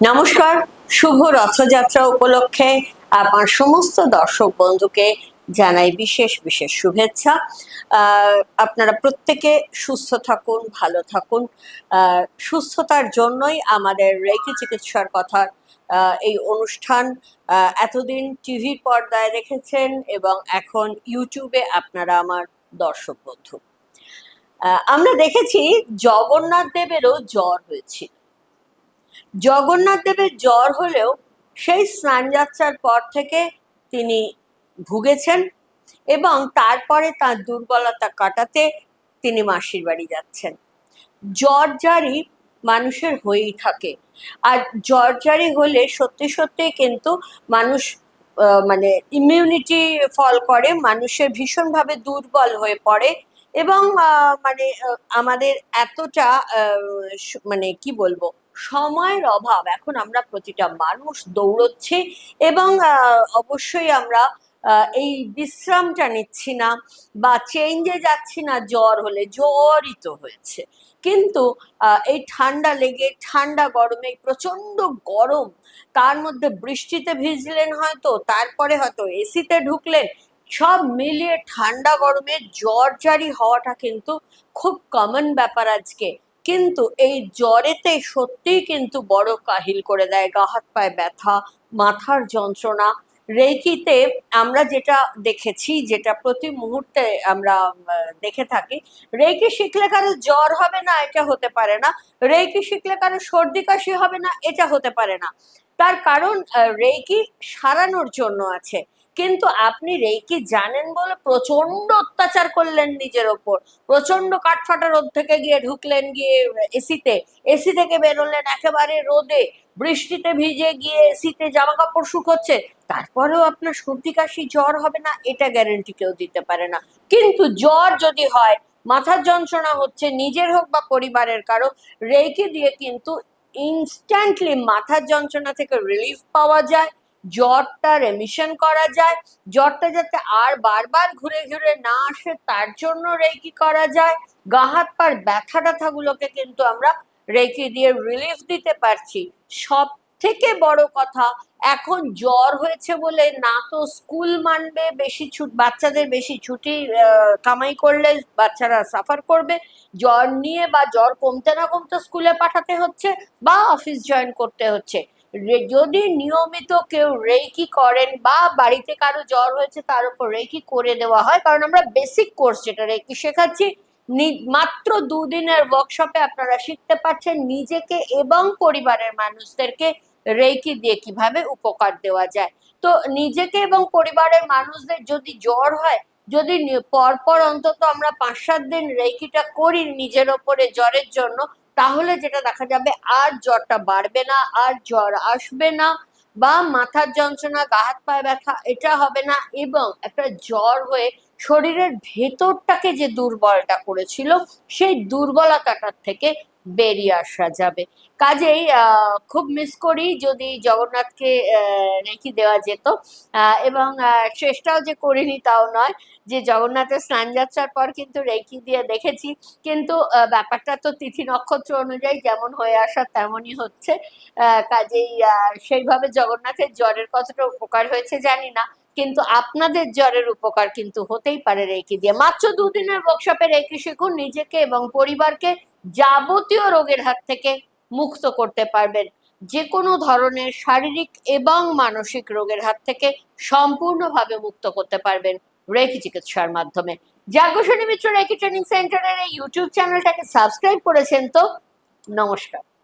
নমস্কার, শুভ রথযাত্রা উপলক্ষে আমার সমস্ত দর্শক বন্ধুকে জানাই বিশেষ বিশেষ শুভেচ্ছা। আপনারা প্রত্যেকে সুস্থ থাকুন, ভালো থাকুন। সুস্থতার জন্যই আমাদের রেকি চিকিৎসার কথা এই অনুষ্ঠান এতদিন টিভির পর্দায় রেখেছেন এবং এখন ইউটিউবে আপনারা আমার দর্শক বন্ধু। আমরা দেখেছি জগন্নাথ দেবেরও জ্বর হয়েছিল। জগন্নাথ দেবের জ্বর হলেও সেই স্নানযাত্রার পর থেকে তিনি ভুগেছেন এবং তারপরে তার দুর্বলতা কাটাতে তিনি মাসির বাড়ি যাচ্ছেন। জ্বর জারি মানুষের হয়েই থাকে। আর জ্বর জারি হলে সত্যি সত্যি কিন্তু মানুষ মানে ইমিউনিটি ফল করে মানুষের ভীষণভাবে দুর্বল হয়ে পড়ে এবং মানে আমাদের এতটা মানে কি বলব সময়ের অভাব। এখন আমরা প্রতিটা মানুষ দৌড়চ্ছে এবং অবশ্যই আমরা এই বিশ্রামটা নিচ্ছি না বা চেঞ্জে যাচ্ছি না, জ্বর হলে জ্বরই তো হয়েছে। কিন্তু এই ঠান্ডা লেগে, ঠান্ডা গরমে প্রচণ্ড গরম, তার মধ্যে বৃষ্টিতে ভিজলেন হয়তো, তারপরে হয়তো এসিতে ঢুকলেন, সব মিলিয়ে ঠান্ডা গরমে জ্বর জারি হওয়াটা কিন্তু খুব কমন ব্যাপার আজকে। কিন্তু এই জ্বরেতে সত্যিই কিন্তু বড় কাহিল করে দেয়। গা, হাত, পায়ে ব্যথা, মাথার যন্ত্রণা। রেকিতে আমরা যেটা দেখেছি, যেটা প্রতি মুহূর্তে আমরা দেখে থাকি রেকি শিখলে কারও জ্বর হবে না, এটা হতে পারে না। রেকি শিখলে কারও সর্দি কাশি হবে না, এটা হতে পারে না। তার কারণ রেকি সারানোর জন্য আছে। কিন্তু আপনি রেকি জানেন বলে প্রচণ্ড অত্যাচার করলেন নিজের ওপর। প্রচণ্ড কাঠফাটা রোদ থেকে গিয়ে ঢুকলেন গিয়ে এসিতে। এসি থেকে বেরোলেন একেবারে রোদে। বৃষ্টিতে ভিজে গিয়ে এসিতে জামা কাপড় শুকোচ্ছে। তারপরেও আপনার সর্দি, কাশি, জ্বর হবে না, এটা গ্যারেন্টি কেউ দিতে পারে না। কিন্তু জ্বর যদি হয়, মাথার যন্ত্রণা হচ্ছে, নিজের হোক বা পরিবারের কারও রেখে দিয়ে কিন্তু ইনস্ট্যান্টলি মাথার যন্ত্রণা থেকে রিলিফ পাওয়া যায়। জ্বরটা রেমিশন করা যায়। জ্বরটা যাতে আর বারবার ঘুরে ঘুরে না আসে, তার জন্য রেকি করা যায়। গা, হাত পার ব্যথা ট্যাথাগুলোকে কিন্তু আমরা রেকি দিয়ে রিলিফ দিতে পারছি। সব থেকে বড় কথা, এখন জ্বর হয়েছে বলে না তো স্কুল মানবে, বেশি ছুট বাচ্চাদের বেশি ছুটি কামাই করলে বাচ্চারা সাফার করবে। জ্বর নিয়ে বা জ্বর কমতে না কমতে স্কুলে পাঠাতে হচ্ছে বা অফিস জয়েন করতে হচ্ছে। যদি নিয়মিত কেউ রেকি করেন বা বাড়িতে কারও জ্বর হয়েছে, তার উপর রেকি করে দেওয়া হয়। কারণ আমরা বেসিক কোর্স যেটা রেকি শেখাচ্ছি মাত্র দুদিনের ওয়ার্কশপে আপনারা শিখতে পারছেন নিজেকে এবং পরিবারের মানুষদেরকে রেকি দিয়ে কীভাবে উপকার দেওয়া যায়। তো নিজেকে এবং পরিবারের মানুষদের যদি জ্বর হয়, যদি পরপর অন্তত আমরা পাঁচ সাত দিন রেকিটা করি নিজের ওপরে জ্বরের জন্য তাহলে যেটা দেখা যাবে, আর জ্বরটা বাড়বে না, আর জ্বর আসবে না, বা মাথার যন্ত্রণা, গা হাত পায়ে ব্যথা, এটা হবে না, এবং একটা জ্বর হয়ে শরীরের ভেতরটাকে যে দুর্বলটা করেছিল, সেই দুর্বলতাটার থেকে বেরিয়ে আসা যাবে। কাজেই খুব মিস করি যদি জগন্নাথকে রেখে দেওয়া যেত। এবং চেষ্টাও যে করিনি তাও নয় যে জগন্নাথের স্নান যাত্রার পর কিন্তু রেখি দিয়ে দেখেছি। কিন্তু ব্যাপারটা তো তিথি নক্ষত্র অনুযায়ী যেমন হয়ে আসা তেমনই হচ্ছে। কাজেই সেইভাবে জগন্নাথের জ্বরের কতটা উপকার হয়েছে জানি না। কিন্তু আপনাদের জ্বরের উপকার কিন্তু হতেই পারে রেকি দিয়ে। মাত্র দুদিনের ওয়ার্কশপে রেকি শিখুন, নিজেকে এবং পরিবারকে যাবতীয় রোগের হাত থেকে মুক্ত করতে পারবেন। যে কোনো ধরনের শারীরিক এবং মানসিক রোগের হাত থেকে সম্পূর্ণভাবে মুক্ত করতে পারবেন রেকি চিকিৎসার মাধ্যমে। জাগোষণী মিত্র রেকি ট্রেনিং সেন্টারের এই ইউটিউব চ্যানেলটাকে সাবস্ক্রাইব করেছেন তো, নমস্কার।